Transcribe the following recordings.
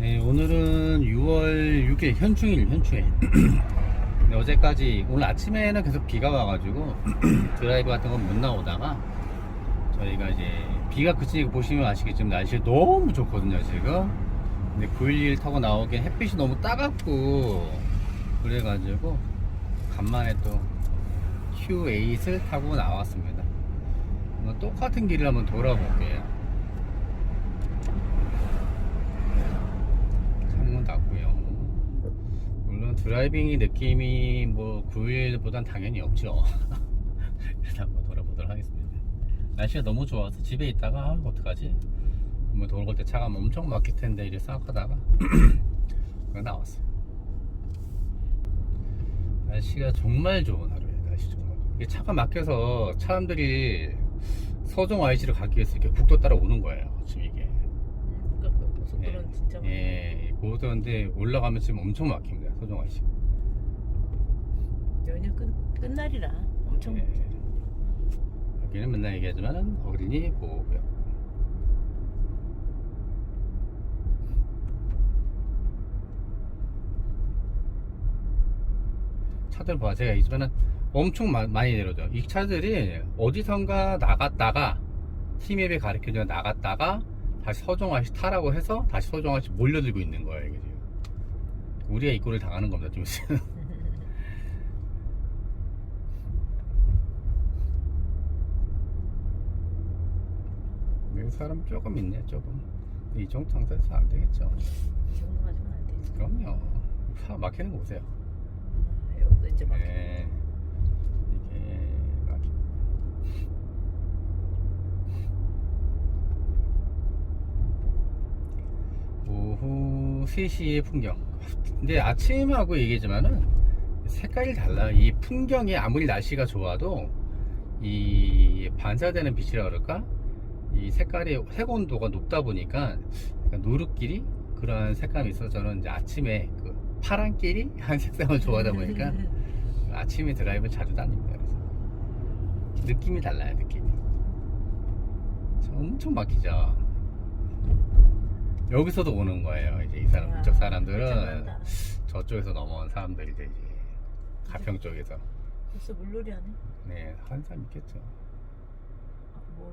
네, 오늘은 6월 6일 현충일, 현충일. 근데 어제까지, 오늘 아침에는 계속 비가 와가지고 드라이브 같은 건 못 나오다가 저희가 이제 비가 그치니까 보시면 아시겠지만 날씨가 너무 좋거든요, 지금. 근데 911 타고 나오기엔 햇빛이 너무 따갑고 그래가지고 간만에 또 Q8을 타고 나왔습니다. 똑같은 길을 한번 돌아볼게요. 창문 닫고요. 물론 드라이빙이 느낌이 뭐 9일보단 당연히 없죠. 일단 한번 돌아보도록 하겠습니다. 날씨가 너무 좋아서 집에 있다가 아, 어떡하지? 뭐 돌고 때 차가 엄청 막힐 텐데 이래 생각하다가 그냥 나왔어요. 날씨가 정말 좋은 하루예요. 날씨 정말. 이게 차가 막혀서 사람들이 서종 IC를 가기 위해서 이렇게 국도 따라 오는 거예요. 지금 이게. 음, 그러니까 그 고속도로는 진짜 많아. 예, 고도인데 올라가면 지금 엄청 막힙니다. 서종 IC. 연휴 끝 끝날이라 엄청 예. 여기는 맨날 얘기하지만 어린이 보호구역. 차들 봐 제가 있지만은 엄청 마- 많이 내려져. 이 차들이 어디선가 나갔다가 티맵에 가르쳐줘 나갔다가 다시 서종아씨 타라고 해서 다시 서종아씨 몰려들고 있는 거예요 이게 지금. 우리가 이꼴을 당하는 겁니다 좀 있으면. 여기 사람 조금 있네 조금. 이 정도 상태에서 안 되겠죠. 이 정도 가지면 안 되지. 그럼요. 차 막히는 거 보세요. 아, 여기도 이제 막 네. 이게 막히. 오후 3시의 풍경. 근데 아침하고 얘기했지만은 색깔이 달라. 이 풍경이 아무리 날씨가 좋아도 이 반사되는 빛이라 그럴까? 이 색깔이 색온도가 높다 보니까 노릇끼리 그런 색감이 있어서 저는 이제 아침에 그 파란끼리 한 색상을 좋아하다 보니까 아침에 드라이브 자주 다닙니다. 그래서 느낌이 달라요, 느낌이. 저 엄청 막히죠. 여기서도 오는 거예요. 이제 이 사람, 아, 이쪽 사람들은 괜찮다. 저쪽에서 넘어온 사람들이 이제 가평 쪽에서 벌써 물놀이 하네. 네, 한 사람 있겠죠. 아, 뭘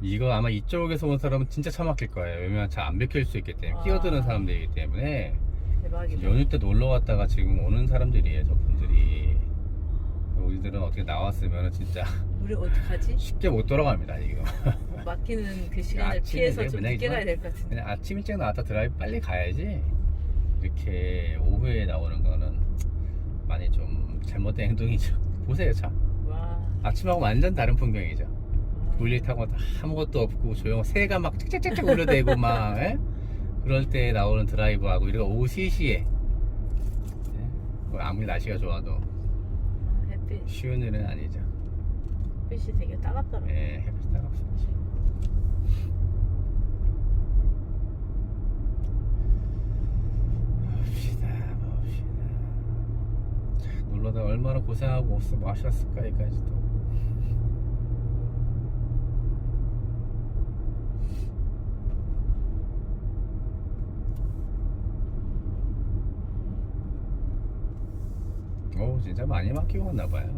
이거 아마 이쪽에서 온 사람은 진짜 차 막힐 거예요. 왜냐면 잘안 bek힐 수 있기 때문에 아. 끼어드는 사람들이기 때문에 대박이다. 연휴 때 놀러 갔다가 지금 오는 사람들이에요. 저분들이 우리들은 어떻게 나왔으면 진짜 우리 어떡하지? 쉽게 못 돌아갑니다 지금. 막히는 그 시간을 아침에 피해서 좀 늦게 가야 될 것 같은데. 그냥 아침 일찍 나왔다 드라이브 빨리 가야지. 이렇게 오후에 나오는 거는 많이 좀 잘못된 행동이죠. 보세요 차. 와. 아침하고 완전 다른 풍경이죠. 와. 불일 타고 아무것도 없고 조용 새가 막 짹짹짹짹 울려대고 막 예? 그럴 때 나오는 드라이브하고 이렇게 오후 3시에 예? 뭐 아무리 날씨가 좋아도 쉬운 일은 아니죠. 햇빛이 되게 따갑더라고. 예, 햇빛 따갑습니다. 봅시다 봅시다. 자, 놀러다 얼마나 고생하고 없어 마셨을까 여기까지도 오 진짜 많이 막히고 왔나 봐요.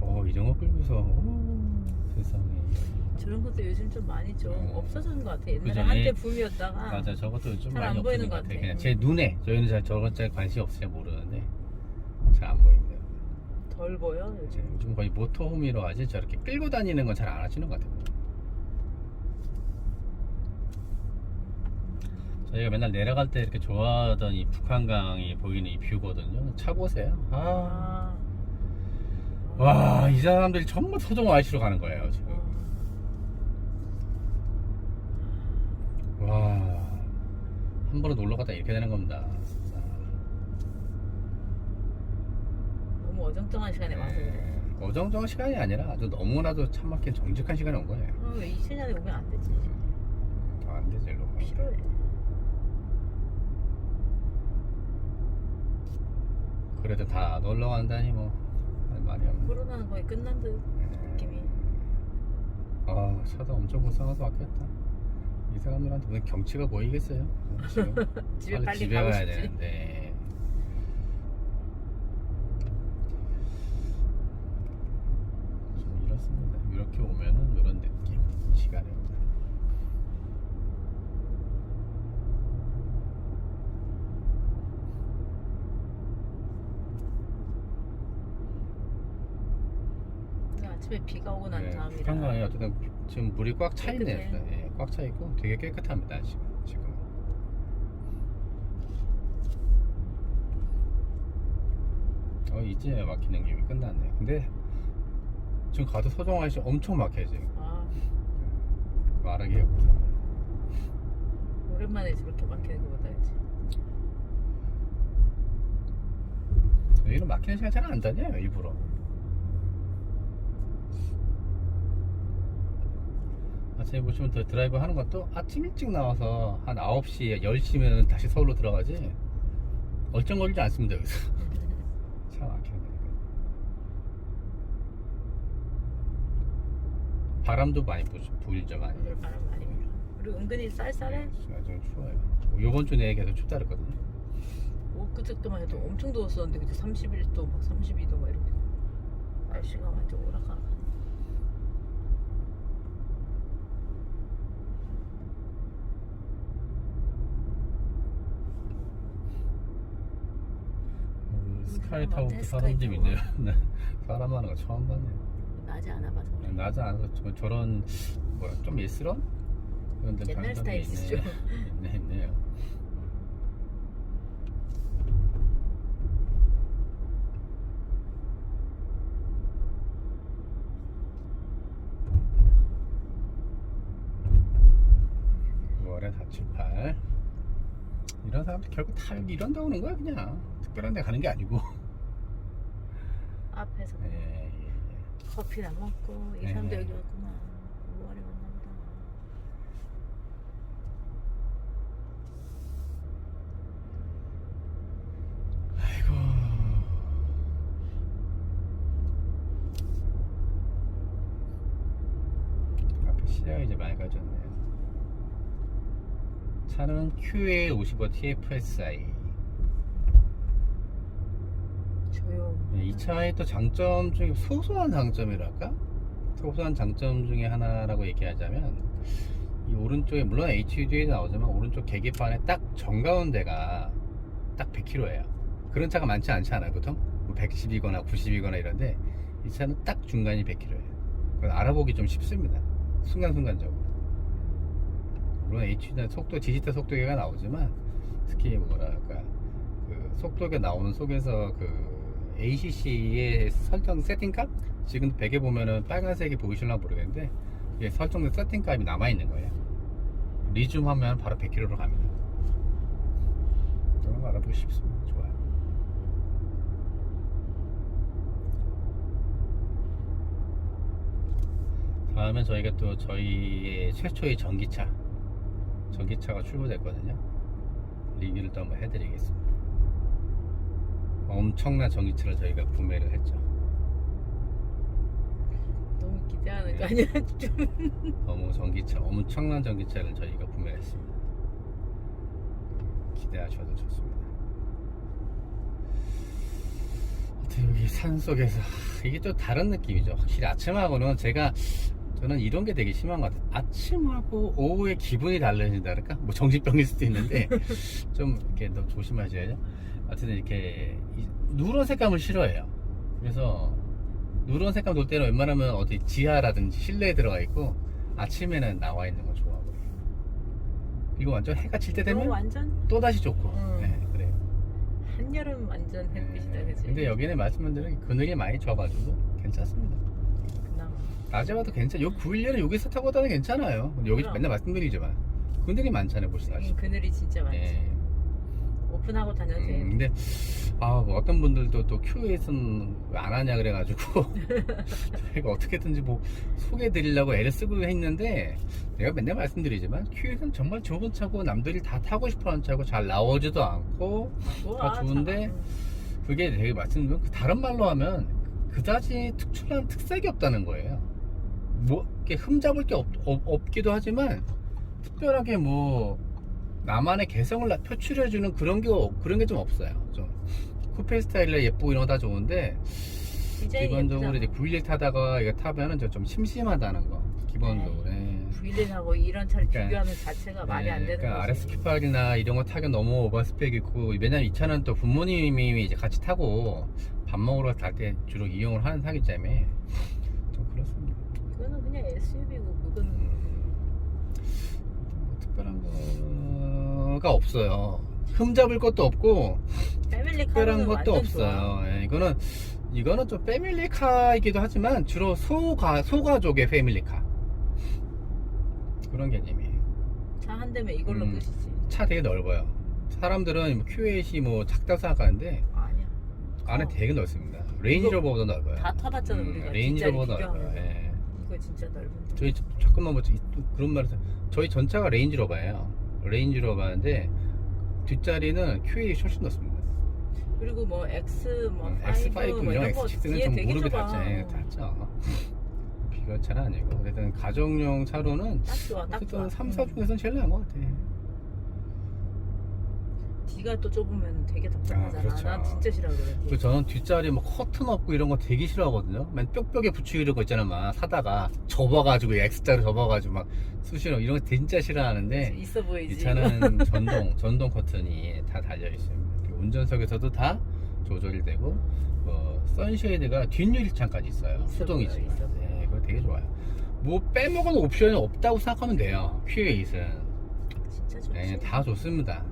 어거 끌고서 오, 세상에 저런 것도 요즘 좀 많이 좀 어. 없어지는 것 같아. 옛날에 그죠? 한때 예. 붐이었다가 맞아 저것도 좀 잘안 많이 보이는 없어진 것것 같아. 같아. 그냥 제 눈에 저희는 잘 저런 짤 관심 없으니 모르는데 잘 안 보입니다. 덜 보여 이제 요즘. 요즘 거의 모터홈이로 하지 저렇게 끌고 다니는 건 잘 안 하시는 것 같아요. 저희가 맨날 내려갈 때 이렇게 좋아하던 이 북한강이 보이는 이 뷰거든요. 차 보세요. 아. 아. 와, 이 사람들이 전부 서종 IC로 가는 거예요, 지금. 어. 와, 한 번에 놀러 갔다 이렇게 되는 겁니다, 진짜. 너무 어정쩡한 시간에 와서 그래. 네, 어정쩡한 시간이 아니라 아주 너무나도 참 막힌 정직한 시간이 온 거예요. 어, 이 시간에 오면 안 되지. 안 되지, 일로. 필요해. 그래도 다 놀러 간다니 뭐 할 말이 없네. 코로나는 거의 끝난 듯 느낌이. 아 차도 엄청 고생해서 왔겠다. 이 사람들한테 무슨 경치가 보이겠어요? 지금 집에 빨리 가고 가야 싶지. 되는데. 좀 이렇습니다. 이렇게 오면은 이런 느낌. 오늘 아침에 비가 오고 난 네, 다음이라. 평강에 어쨌든 지금 물이 꽉 차 있네요. 깨끗해. 네, 꽉차 있고 되게 깨끗합니다 지금. 지금. 어 이제 막히는 게 끝났네. 근데 지금 가도 서정환 씨 엄청 막혀요 지금. 아 말하기 해보자. 오랜만에 저렇게 막히는 거보다 이제. 이런 막히는 시간 잘 안 다녀요 일부러. 아침에 보시면 더 드라이브 하는 것도 아침 일찍 나와서 한 9시, 10시면 다시 서울로 들어가지. 얼쩡거리지 않습니다 여기서. 차 막히는 거니까. 바람도 많이 부, 불죠 많이. 오늘 바람 많이 불어. 그리고 은근히 쌀쌀해. 지금 좀 추워요. 요번 주 내에 계속 춥다 그랬거든요. 엊그저께만 해도 엄청 더웠었는데 그때 31도 막 32도 막 이렇게 날씨가 완전 오락가락 음, 스카이 사람 타고 많네, 사람 좀 스카이 있네요 네. 사람 많은 거 처음 봤네요 낮에 안 와봐서 그래. 낮에 안 와서 저- 저런 뭐야 좀 예스런 그런 데 옛날 장점이 스타일이죠. 있네. 있네 있네요 월에 478 이런 사람들 결국 다 여기 이런 데 오는 거야 그냥 특별한 데 가는 게 아니고 앞에서 예, 예, 예. 커피나 먹고 이 네. 사람도 여기 왔구나 5월에 만나보다 아이고. 앞에 시야가 이제 맑아졌네요. 차는 QA 55 TFSI. 조용 네, 이 차의 또 장점 중에 소소한 장점이랄까? 소소한 장점 중에 하나라고 얘기하자면 이 오른쪽에 물론 HUD에 나오지만 오른쪽 계기판에 딱 정가운데가 딱 100km예요. 그런 차가 많지 않지 않아요, 보통? 110이거나 90이거나 이런데 이 차는 딱 중간이 100km예요. 그건 알아보기 좀 쉽습니다. 순간순간적으로. 물론 HUD는 속도 디지털 속도계가 나오지만 특히 뭐랄까 그 속도계 나오는 속에서 그 ACC의 설정 세팅값 지금 베개 보면은 빨간색이 보이실나 모르겠는데 이게 설정된 세팅값이 남아 있는 거예요. 리줌 하면 바로 100km로 갑니다. 그런 거 알아보기 쉽습니다. 좋아요. 다음에 저희가 또 저희의 최초의 전기차 전기차가 출고됐거든요. 리뷰를 또 한번 해드리겠습니다. 엄청난 전기차를 저희가 구매를 했죠. 너무 기대하는 거 아니야 좀 너무 전기차, 엄청난 전기차를 저희가 구매했습니다. 기대하셔도 좋습니다. 여기 산 속에서 이게 또 다른 느낌이죠. 확실히 아침하고는 제가 저는 이런 게 되게 심한 것 같아요. 아침하고 오후에 기분이 달라진다 그럴까? 뭐 정신병일 수도 있는데 좀 이렇게 너무 조심하셔야죠. 하여튼 이렇게 이 누런 색감을 싫어해요. 그래서 누런 색감 돌 때는 웬만하면 어디 지하라든지 실내에 들어가 있고 아침에는 나와 있는 거 좋아하고요. 이거 완전 해가 질 때 되면 완전 또 다시 좋고. 음. 네, 그래요. 한여름 완전 햇빛이다 네, 그치 근데 여기는 대로 그늘이 많이 져가지고 괜찮습니다. 그나마 낮에 와도 괜찮. 요 9일년에 여기서 타고 다니면 괜찮아요. 여기 그럼. 맨날 말씀드리지만 그늘이 많잖아요, 보시다시피. 음, 그늘이 진짜 많지 네. 오픈하고 다녀도 돼 음, 근데 아, 뭐 어떤 분들도 또왜안 하냐 그래가지고 저희가 어떻게든지 뭐 소개해드리려고 애를 쓰고 했는데 내가 맨날 말씀드리지만 큐에서는 정말 좋은 차고 남들이 다 타고 싶어하는 차고 잘 나오지도 않고 뭐, 다 아, 좋은데 참, 음. 그게 되게 말씀드리면 그 다른 말로 하면 그다지 특출한 특색이 없다는 거예요. 뭐 이렇게 흠잡을 게 없, 기도 하지만 특별하게 뭐 나만의 개성을 나- 표출해주는 그런 게 그런 게 좀 없어요. 좀 쿠페 스타일로 예쁘고 이런 거 다 좋은데 기본적으로 이제 예쁘잖아. 911 타다가 이거 타면은 좀- 좀 심심하다는 거 기본적으로. 예. V11하고 이런 차를 그러니까, 비교하는 자체가 말이 안 되는 그러니까 거지. RSQ8이나 이런 거 타기 너무 오버 스펙이고 왜냐면 이 차는 또 부모님이 이제 같이 타고 밥 먹으러 갈 때 주로 이용을 하는 차기 때문에. 그거는 음, 뭐 특별한 거가 없어요. 흠잡을 것도 없고 패밀리 특별한 카는 것도 완전 없어요. 예, 이거는 이거는 좀 패밀리카이기도 하지만 주로 소가 소가족의 패밀리카 그런 개념이에요. 차 한 대면 이걸로 음. 끝이지. 차 되게 넓어요. 사람들은 뭐 Q8이 뭐 작다고 생각하는데 아니야. 안에 어. 되게 넓습니다. 레인지로버보다 넓어요. 다 타봤잖아 음, 우리가. 레인지로버보다 뒷자리 넓어요. 예. 이거 진짜 넓은. 저희 잠깐만 뭐 그런 말해서 저희 전차가 레인지로버예요. 레인지로버인데 뒷자리는 Q8이 훨씬 넓습니다. 그리고 뭐 X 뭐 음, 5, X5 뭐 이런 이런 거 X6는 뒤에 좀 되게 무릎이 좁아. 닿죠. 예, 닿죠. 비교 차는 아니고 어쨌든 가정용 차로는 딱 좋아, 딱 좋아. 어쨌든 3, 4 중에서는 제일 나은 것 같아. 뒤가 또 좁으면 되게 답답하잖아. 아, 그렇죠. 난 진짜 싫어하거든. 그 저는 뒷자리 뭐 커튼 없고 이런 거 되게 싫어하거든요. 맨 뾱뾱에 붙이고 이런 거 있잖아, 막 사다가 접어가지고 X자로 접어가지고 막 수시로 이런 거 진짜 싫어하는데 있어 보이지. 이 차는 전동 전동 커튼이 다 달려 있습니다. 그리고 운전석에서도 다 조절이 되고 뭐 선쉐이드가 뒷유리창까지 있어요. 있어 수동이지만 보여요, 있어. 네, 그거 되게 좋아요. 뭐 빼먹은 옵션이 없다고 생각하면 돼요. Q8은 진짜 좋지. 네, 다 좋습니다.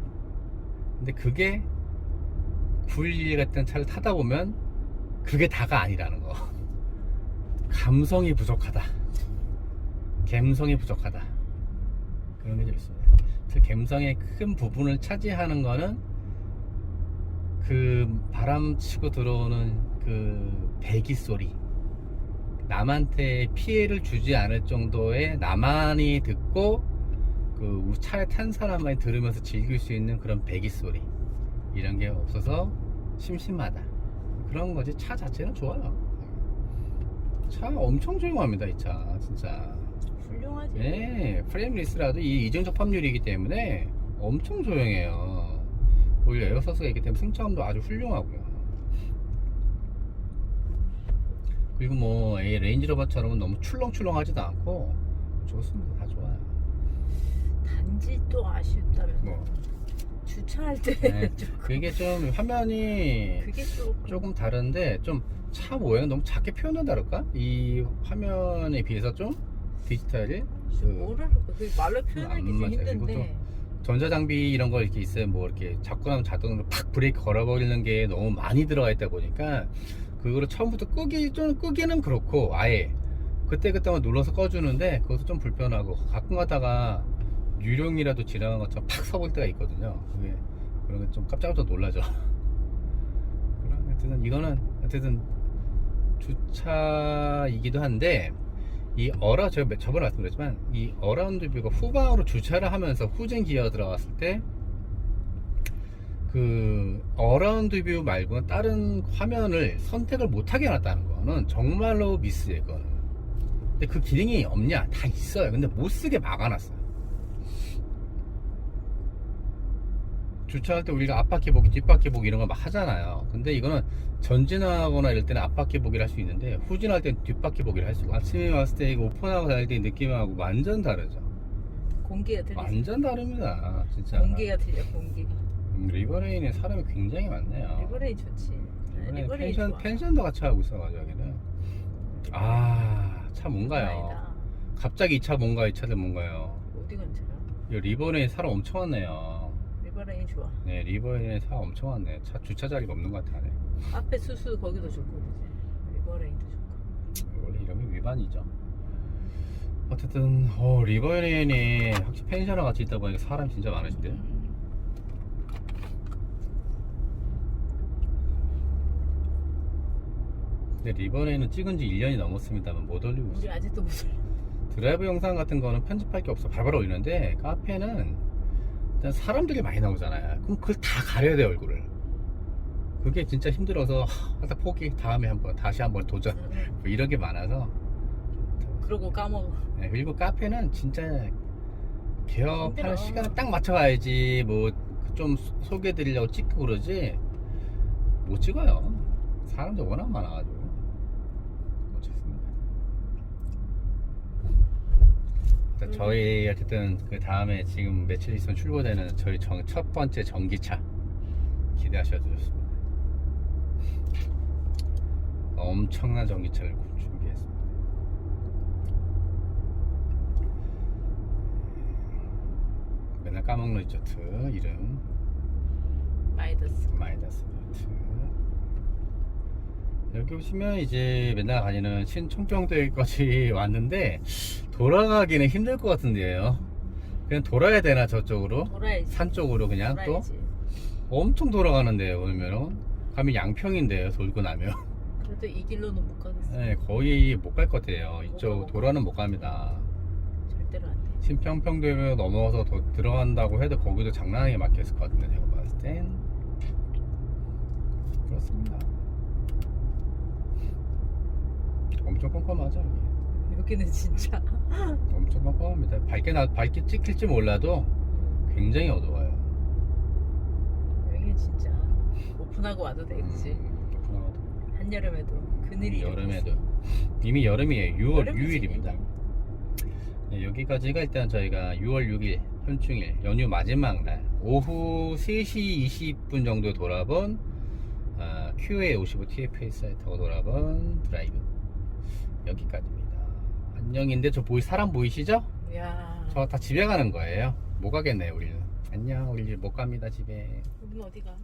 근데 그게 911 같은 차를 타다 보면 그게 다가 아니라는 거. 감성이 부족하다. 감성이 부족하다. 그런 게 좀 있습니다. 그 감성의 큰 부분을 차지하는 거는 그 바람 치고 들어오는 그 배기 소리. 남한테 피해를 주지 않을 정도의 나만이 듣고 그 차에 탄 사람만이 들으면서 즐길 수 있는 그런 배기 소리. 이런 게 없어서 심심하다. 그런 거지. 차 자체는 좋아요. 차 엄청 조용합니다 이 차. 진짜. 훌륭하지. 네 프레임 리스라도 이 이중 접합률이기 때문에 엄청 조용해요. 오히려 에어서스가 있기 때문에 승차감도 아주 훌륭하고요. 그리고 뭐이 레인지로버처럼 너무 출렁출렁하지도 않고 좋습니다. 다 좋아요 단지 또 아쉽다면 뭐 주차할 때 네, 조금 그게 좀 화면이 그게 조금 조금 다른데 좀 차 모양이 너무 작게 표현한다 그럴까? 이 화면에 비해서 좀 디지털이 그 뭐랄까 그 말로 표현하기 안좀 맞아요. 힘든데 전자장비 이런 거 이렇게 있어요. 뭐 이렇게 잡고 나면 자동으로 팍 브레이크 걸어버리는 게 너무 많이 들어가 있다 보니까 그거를 처음부터 끄기 좀 끄기는 그렇고 아예 그때 그때만 눌러서 꺼주는데 그것도 좀 불편하고 가끔 가다가 유령이라도 지나간 것처럼 팍 서볼 때가 있거든요. 그게 그런 게 좀 깜짝깜짝 놀라죠. 그런 어쨌든 이거는 어쨌든 주차이기도 한데 이 어라 제가 몇- 저번에 말씀드렸지만 이 어라운드 뷰가 후방으로 주차를 하면서 후진 기어 들어갔을 때 그 어라운드 뷰 말고는 다른 화면을 선택을 못하게 해놨다는 거는 정말로 미스예요 그거는 근데 그 기능이 없냐 다 있어요 근데 못 쓰게 막아놨어요 주차할 때 우리가 앞바퀴 보기 뒷바퀴 보기 이런 거막 하잖아요. 근데 이거는 전진하거나 이럴 때는 앞바퀴 보기를 할 수 있는데 후진할 때는 뒷바퀴 보기를 할수 있고 아침에 왔을 때 이거 오픈하고 다닐 때 느낌하고 완전 다르죠. 공기가 틀리지 완전 다릅니다 진짜. 공기가 틀려 공기가. 음, 리버레인에 사람이 굉장히 많네요. 리버레인 좋지. 네, 리버레인 리버레인 펜션, 좋아. 펜션도 같이 하고 있어가지고 여기는. 아차 뭔가요? 아니다. 갑자기 이 차 뭔가 이 차들 뭔가요? 어디 근처야? 이 리버레인 사람 엄청 왔네요 리버레인 좋아 네 리버레인에 사람 엄청 왔네 차 주차 자리가 없는 것 같아 네. 앞에 수수 거기도 좋고 그지 리버레인도 좋고 원래 이름이 위반이죠. 어쨌든 어, 리버레인이 확실히 펜션과 같이 있다 보니까 사람 진짜 많으신데요. 근데 리버레인은 찍은 지 1년이 넘었습니다만 못 올리고 우리 있어요. 아직도 무슨 드라이브 영상 같은 거는 편집할 게 없어. 바로바로 올리는데 카페는 일단 사람들이 많이 나오잖아요. 그럼 그걸 다 가려야 돼 얼굴을. 그게 진짜 힘들어서 하다 포기 다음에 한번 다시 한번 도전 응, 응. 뭐 이런 게 많아서 그러고 까먹어. 네, 그리고 카페는 진짜 개업하는 힘들어. 시간을 딱 맞춰가야지 뭐 좀 소개해드리려고 찍고 그러지 못 찍어요 사람들 워낙 많아가지고 못 찍습니다 일단 음. 저희 어쨌든 그 다음에 지금 며칠 있으면 출고되는 저희 정- 첫 번째 전기차 기대하셔도 좋습니다 엄청난 전기차를 준비했습니다 맨날 까먹는 리조트 이름 마이더스. 마이다스 리조트 여기 오시면 이제 맨날 다니는 신청평대까지 왔는데 돌아가기는 힘들 것 같은데요 그냥 돌아야 되나 저쪽으로 돌아야지. 산 쪽으로 그냥 또 돌아야지. 엄청 돌아가는데요 오늘은 가면 양평인데요 돌고 나면 그래도 이 길로는 못 가겠어. 네, 거의 못 갈 것 같아요 이쪽 못 가. 도로는 못 갑니다 절대로 안 돼. 신평평대로 넘어서 더 들어간다고 해도 거기도 장난하게 막혔을 것 같은데 제가 봤을 땐 그렇습니다 엄청 여기 여기는 진짜. 엄청 깜깜합니다 밝게 나 밝게 찍힐지 몰라도 굉장히 어두워요 여기는 진짜 오픈하고 와도 돼, 그치? 음, 오픈하고도. 한여름에도 그늘이 이렇게 여름에도. 이미 여름이에요 6월 여름이지, 6일입니다 네, 여기까지가 일단 저희가 6월 6일 현충일 연휴 마지막 날 오후 3시 20분 정도 돌아본 아, QA55 TFA 사이트하고 돌아본 드라이브 여기까지입니다. 안녕인데 저 보이 사람 보이시죠? 야. 저 다 집에 가는 거예요. 못 가겠네요 우리는. 안녕 우리 못 갑니다 집에. 우리는 어디 가?